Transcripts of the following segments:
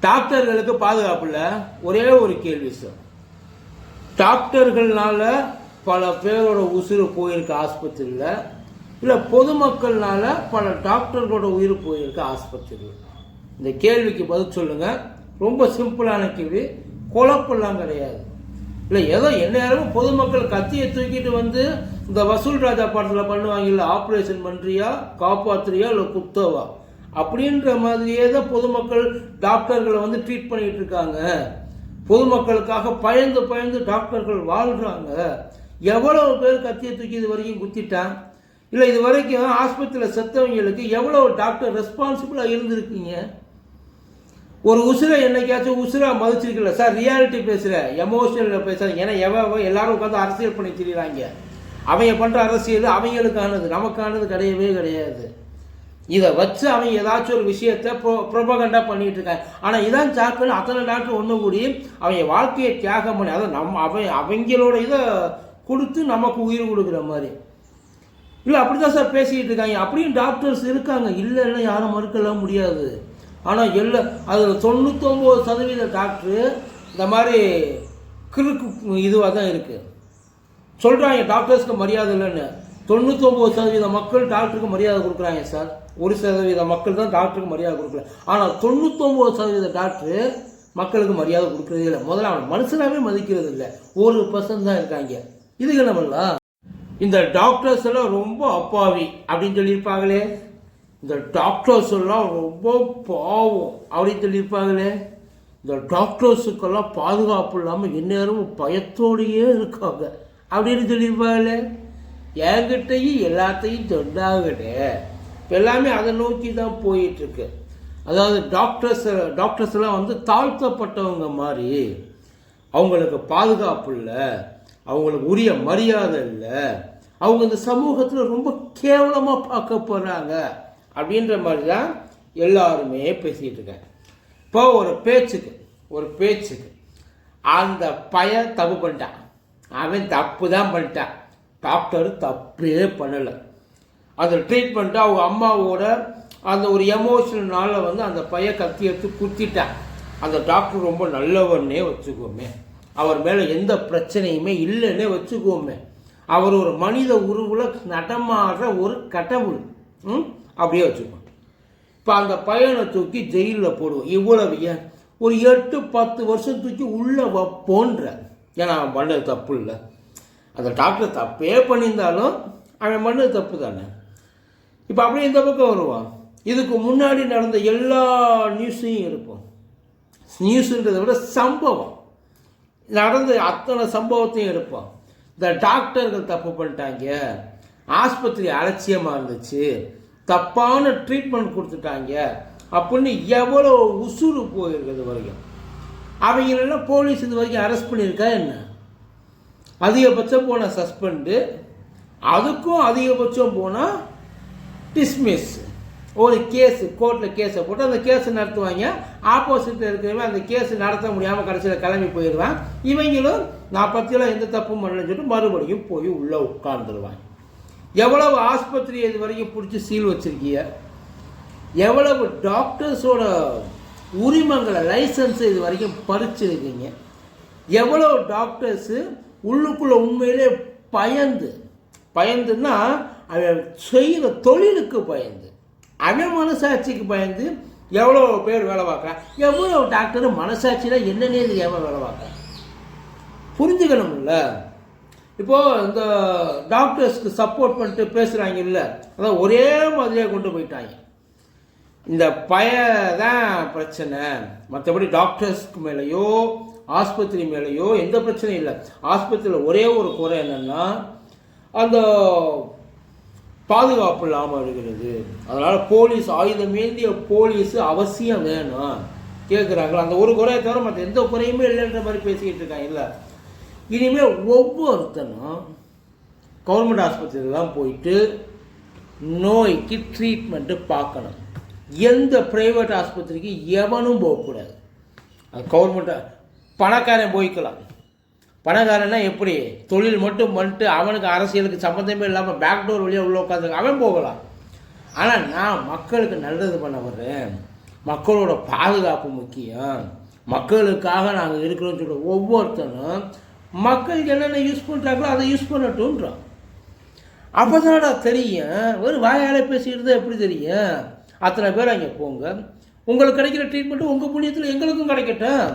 டாக்டர்களுக்கு பாதுகாப்பில் ஒரே ஒரு கேள்வி சார் டாக்டர்கள்னால பல பேரோட உசுறு போயிருக்கு ஆஸ்பத்திரியில். இல்லை பொதுமக்கள்னால பல டாக்டர்களோட உயிர் போயிருக்கு ஆஸ்பத்திரியில். இந்த கேள்விக்கு பதில் சொல்லுங்கள் ரொம்ப சிம்பிளான கேள்வி. குழப்பெல்லாம் கிடையாது. இல்லை ஏதோ எந்நேரமும் பொதுமக்கள் கத்தியை தூக்கிட்டு வந்து இந்த வசூல் ராஜா படத்தில் பண்ணுவாங்கல்ல ஆப்ரேஷன் பண்ணுறியா காப்பாத்துறியா இல்லை குத்தவா? அப்படின்ற மாதிரியே தான் பொதுமக்கள் டாக்டர்களை வந்து ட்ரீட் பண்ணிட்டு இருக்காங்க. பொதுமக்களுக்காக பயந்து பயந்து டாக்டர்கள் வாழ்கிறாங்க எவ்வளவு பேர் கத்தியை தூக்கி இது வரைக்கும் குத்திட்டான்? இல்லை இது வரைக்கும் ஆஸ்பத்திரியில் செத்தவங்களுக்கு எவ்வளவு டாக்டர் ரெஸ்பான்சிபிளாக இருந்திருக்கீங்க? ஒரு உசுரை என்னைக்காச்சும் உசுரா மதிச்சிருக்கல சார் ரியாலிட்டி பேசுகிறேன் எமோஷனலில் பேசுகிறேன் ஏன்னா எவன் எல்லாரும் உட்காந்து அரசியல் பண்ணி திரியிறாங்க அவங்க பண்ணுற அரசியல் அவங்களுக்கானது. நமக்கானது கிடையவே கிடையாது. இதை வச்சு அவன் ஏதாச்சும் ஒரு விஷயத்த ப்ரோ ப்ரொபகண்டா பண்ணிட்டு இருக்காங்க ஆனால் இதான் சாக்குன்னு அத்தனை டாக்டர் ஒன்று கூடி அவங்க வாழ்க்கையை தியாகம் பண்ணி அதை நம்ம அவன் அவங்களோட இதை கொடுத்து நமக்கு உயிர் கொடுக்குற மாதிரி. இல்லை அப்படி தான் சார் பேசிக்கிட்டு இருக்காங்க அப்படியும் டாக்டர்ஸ் இருக்காங்க. இல்லைன்னா யாரும் மறுக்கலாம் முடியாது. ஆனால் எல்லா அதில் தொண்ணூத்தொம்பது சதவீத டாக்டரு இந்த மாதிரி கிறுக்கு இதுவாக தான் இருக்குது சொல்கிறாங்க டாக்டர்ஸ்க்கு மரியாதை இல்லைன்னு. தொண்ணூத்தொம்பது சதவீத மக்கள் டாக்டருக்கு மரியாதை கொடுக்குறாங்க சார். ஒரு சதவீத மக்கள் தான் டாக்டருக்கு மரியாதை கொடுக்கல. ஆனால் தொண்ணூத்தொம்பது சதவீத டாக்டரு மக்களுக்கு மரியாதை கொடுக்குறதே இல்லை. முதல்ல அவன் மனுஷனாகவே மதிக்கிறது இல்லை. ஒரு பர்சன்ட் தான் இருக்காங்க. இதுக்கு நம்மளா இந்த டாக்டர்ஸ் எல்லாம் ரொம்ப அப்பாவி அப்படின்னு சொல்லியிருப்பாங்களே. இந்த டாக்டர்ஸ் எல்லாம் ரொம்ப பாவம் அப்படின்னு சொல்லியிருப்பாங்களே. இந்த டாக்டர்ஸுக்கெல்லாம் பாதுகாப்பு இல்லாமல் எந்நேரமும் பயத்தோடையே இருக்காங்க அப்படின்னு சொல்லியிருப்பாங்களே. என்கிட்டையும் எல்லாத்தையும் சொன்னாங்கடே இப்போ எல்லாமே அதை நோக்கி தான் போயிட்டுருக்கு. அதாவது டாக்டர்ஸ் டாக்டர்ஸ்லாம் வந்து தாழ்த்தப்பட்டவங்க மாதிரி. அவங்களுக்கு பாதுகாப்பு இல்லை. அவங்களுக்கு உரிய மரியாதை இல்லை. அவங்க இந்த சமூகத்தில் ரொம்ப கேவலமாக பார்க்க போகிறாங்க அப்படின்ற மாதிரி தான் எல்லாருமே பேசிகிட்டு இருக்காங்க. இப்போ ஒரு பேச்சுக்கு ஒரு பேச்சுக்கு. அந்த பையன் தப்பு பண்ணிட்டான். அவன் தப்பு தான் பண்ணிட்டான். டாக்டர் தப்பே பண்ணலை. அந்த ட்ரீட்மெண்ட்டு அவங்க அம்மாவோட அந்த ஒரு எமோஷனல்னால வந்து அந்த பையன் கத்தி எடுத்து குத்திட்டான். அந்த டாக்டர் ரொம்ப நல்லவன்னே வச்சுக்கோமே. அவர் மேலே எந்த பிரச்சனையுமே இல்லைன்னே வச்சுக்கோமே. அவர் ஒரு மனித உருவில் நடமாடுற ஒரு கடவுள். ம்? அப்படியே வச்சுக்கோம் இப்போ அந்த பையனை தூக்கி ஜெயிலில் போடுவோம். இவ்வளவு ஏன்? ஒரு எட்டு பத்து வருஷம் தூக்கி உள்ளே வைப்போன்ற. ஏன்னா அவன் பண்ணது தப்பு இல்லை. அந்த டாக்டர் தப்பே பண்ணியிருந்தாலும் அவன் பண்ணது தப்பு தானே? இப்போ அப்படியே இந்த பக்கம் வருவான். இதுக்கு முன்னாடி நடந்த எல்லா நியூஸையும் இருப்போம் நியூஸுன்றதை விட சம்பவம். நடந்த அத்தனை சம்பவத்தையும் இருப்போம் இந்த டாக்டர்கள் தப்பு பண்ணிட்டாங்க. ஆஸ்பத்திரி அலட்சியமாக இருந்துச்சு. தப்பான ட்ரீட்மெண்ட் கொடுத்துட்டாங்க. அப்படின்னு எவ்வளோ உசுறு போயிருக்கிறது வரைக்கும். அவங்களெல்லாம் போலீஸ் இது வரைக்கும் அரெஸ்ட் பண்ணியிருக்கா என்ன? அதிகபட்சம் போன சஸ்பெண்டு அதுக்கும் அதிகபட்சம் போனால் டிஸ்மிஸ் ஒரு கேஸ் கோர்ட்டில் கேஸை போட்டு அந்த கேஸ் நடத்துவாங்க. ஆப்போசிட்டில் இருக்கிறவன் அந்த கேஸ் நடத்த முடியாமல் கடைசியில் கிளம்பி போயிடுவான். இவங்களும் நான் பற்றியெல்லாம் எந்த தப்பும் பண்ணலன்னு சொல்லிட்டு மறுபடியும் போய் உள்ளே உட்கார்ந்துருவாங்க. எவ்வளவு ஆஸ்பத்திரி இது வரைக்கும் பிடிச்சி சீல் வச்சுருக்கீங்க? எவ்வளவு டாக்டர்ஸோட உரிமங்களை லைசன்ஸ் இது வரைக்கும் பறிச்சிருக்கீங்க? எவ்வளோ டாக்டர்ஸு உள்ளுக்குள்ளே உண்மையிலே பயந்து பயந்துன்னா அவன் செய்கிற தொழிலுக்கு பயந்து அவன் மனசாட்சிக்கு பயந்து எவ்வளோ பேர் வேலை பார்க்குறான் எவ்வளோ டாக்டர் மனசாட்சியில் என்னன்னே தெரியாமல் வேலை பார்க்குறான் புரிஞ்சுக்கணும்ல இப்போது இந்த டாக்டர்ஸ்க்கு சப்போர்ட் பண்ணிட்டு பேசுகிறாங்க இல்லை? அதான் ஒரே மாதிரியாக கொண்டு போயிட்டாங்க. இந்த பய தான் பிரச்சனை. மற்றபடி டாக்டர்ஸ்க்கு மேலேயோ ஆஸ்பத்திரி மேலேயோ எந்த பிரச்சனையும் இல்லை. ஆஸ்பத்திரியில் ஒரே ஒரு குறை என்னென்னா அந்த பாதுகாப்பு இல்லாமல் இருக்கிறது. அதனால் போலீஸ் ஆயுதம் ஏந்திய போலீஸ் அவசியம் வேணும். கேட்குறாங்களா அந்த ஒரு குறையை தவிர மற்ற எந்த குறையுமே இல்லைன்ற மாதிரி பேசிக்கிட்டு இருக்காங்க. இல்லை. இனிமேல் ஒவ்வொருத்தனும் கவர்மெண்ட் ஆஸ்பத்திரிலாம் போயிட்டு நோய்க்கு ட்ரீட்மெண்ட்டு பார்க்கணும். எந்த ப்ரைவேட் ஆஸ்பத்திரிக்கு எவனும் போகக்கூடாது. அது கவர்மெண்ட்டை பணக்காரன் போய்க்கலாம். பணக்காரன்னா எப்படி? தொழில் மட்டும் பண்ணிட்டு அவனுக்கு அரசியலுக்கு சம்மந்தமே இல்லாமல் பேக்டோர் வழியாக உள்ள உட்காந்து அவன் போகலாம். ஆனால் நான் மக்களுக்கு நல்லது பண்ண வர்றேன். மக்களோட பாதுகாப்பு முக்கியம். மக்களுக்காக நாங்கள் இருக்கிறோம்னு சொல்கிற ஒவ்வொருத்தனும் மக்களுக்கு என்னென்ன யூஸ் பண்ணுறாங்களோ அதை யூஸ் பண்ணட்டும்ன்றான். அப்போ தெரியும். ஒரு வாயால் பேசிக்கிறது எப்படி தெரியும்? அத்தனை பேர் அங்கே போங்க. உங்களுக்கு கிடைக்கிற ட்ரீட்மெண்ட்டு உங்கள் புண்ணியத்தில் எங்களுக்கும் கிடைக்கட்டும்.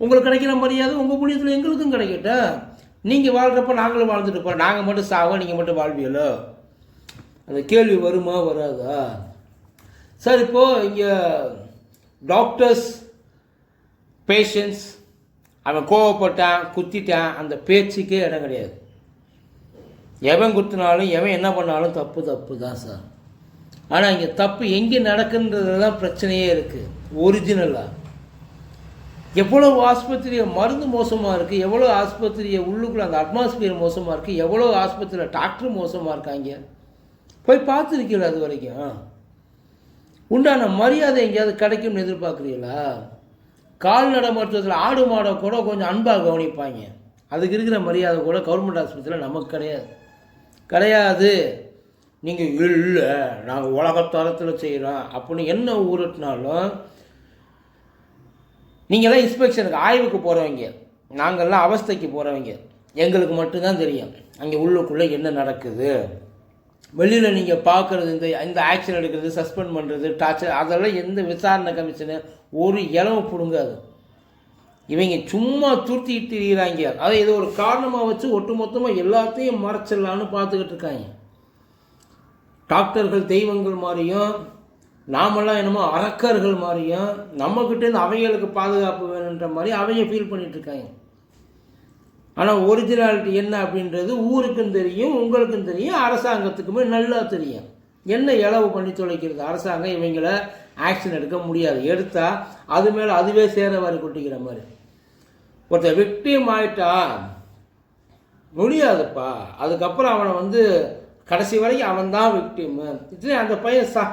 உங்களுக்கு கிடைக்கிற மரியாதை உங்கள் புண்ணியத்தில் எங்களுக்கும் கிடைக்கட்டும் நீங்கள் வாழ்கிறப்ப நாங்களும் வாழ்ந்துட்டு போகிறோம் நாங்கள் மட்டும் சாவோம் நீங்கள் மட்டும் வாழ்வியலோ அந்த கேள்வி வருமா வராதா? சார் இப்போது இங்கே டாக்டர்ஸ் பேஷண்ட்ஸ் அவன் கோவப்பட்டான் குத்திட்டான் அந்த பேச்சுக்கே இடம் கிடையாது. எவன் குத்தினாலும் எவன் என்ன பண்ணாலும் தப்பு தப்பு தான் சார். ஆனால் இங்கே தப்பு எங்கே நடக்குன்றது தான் பிரச்சனையே இருக்குது ஒரிஜினலாக எவ்வளோ ஆஸ்பத்திரியை மருந்து மோசமாக இருக்குது எவ்வளோ ஆஸ்பத்திரியை உள்ளுக்குள்ளே அந்த அட்மாஸ்பியர் மோசமாக இருக்குது எவ்வளோ ஆஸ்பத்திரியில் டாக்டர் மோசமாக இருக்காங்க? போய் பார்த்துருக்கீங்களா அது வரைக்கும்? உண்டான மரியாதை எங்கேயாவது கிடைக்கும்னு எதிர்பார்க்குறீங்களா? கால்நடை மருத்துவத்தில் ஆடு மாடை கூட கொஞ்சம் அன்பாக கவனிப்பாங்க. அதுக்கு இருக்கிற மரியாதை கூட கவர்மெண்ட் ஆஸ்பத்திரியில் நமக்கு கிடையாது. கிடையாது. நீங்கள் இல்லை நாங்கள் உலகத்தரத்தில் செய்கிறோம் அப்படின்னு என்ன ஊருட்டினாலும் நீங்களாம் இன்ஸ்பெக்ஷனுக்கு ஆய்வுக்கு போகிறவங்க நாங்கள்லாம் அவஸ்தைக்கு போகிறவங்க எங்களுக்கு மட்டும்தான் தெரியும். அங்கே உள்ளுக்குள்ளே என்ன நடக்குது? வெளியில் நீங்கள் பார்க்குறது இந்த இந்த ஆக்ஷன் எடுக்கிறது சஸ்பெண்ட் பண்ணுறது டார்ச்சர் அதெல்லாம் எந்த விசாரணை கமிஷனு ஒரு இளவு பிடுங்காது. இவங்க சும்மா துருத்திட்டு திரிகிறாங்க அதை இது ஒரு காரணமாக வச்சு ஒட்டுமொத்தமாக எல்லாத்தையும் மறைச்சிடலான்னு பார்த்துக்கிட்டு இருக்காங்க. டாக்டர்கள் தெய்வங்கள் மாதிரியும் நாமெல்லாம் என்னமோ அரக்கர்கள் மாதிரியும் நம்மக்கிட்டேருந்து அவங்களுக்கு பாதுகாப்பு வேணுன்ற மாதிரி அவங்க ஃபீல் பண்ணிகிட்ருக்காங்க இருக்காங்க. ஆனால் ஒரிஜினாலிட்டி என்ன அப்படின்றது ஊருக்கும் தெரியும் உங்களுக்கும் தெரியும் அரசாங்கத்துக்குமே நல்லா தெரியும். என்ன இளவு பண்ணி தொலைக்கிறது? அரசாங்கம் இவங்கள ஆக்ஷன் எடுக்க முடியாது. எடுத்தால் அது மேலே அதுவே சேர வரி கொட்டிக்கிற மாதிரி. ஒருத்தர் விக்டிம் ஆயிட்டா முடியாதுப்பா. அதுக்கப்புறம் அவனை வந்து கடைசி வரைக்கும் அவன் தான் விக்டிமு இதுலேயும் அந்த பையன் சா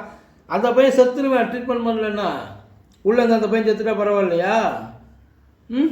அந்த பையன் செத்துருவேன் ட்ரீட்மெண்ட் பண்ணலன்னா. உள்ளேருந்து அந்த பையன் செத்துட்டா பரவாயில்லையா? ம்?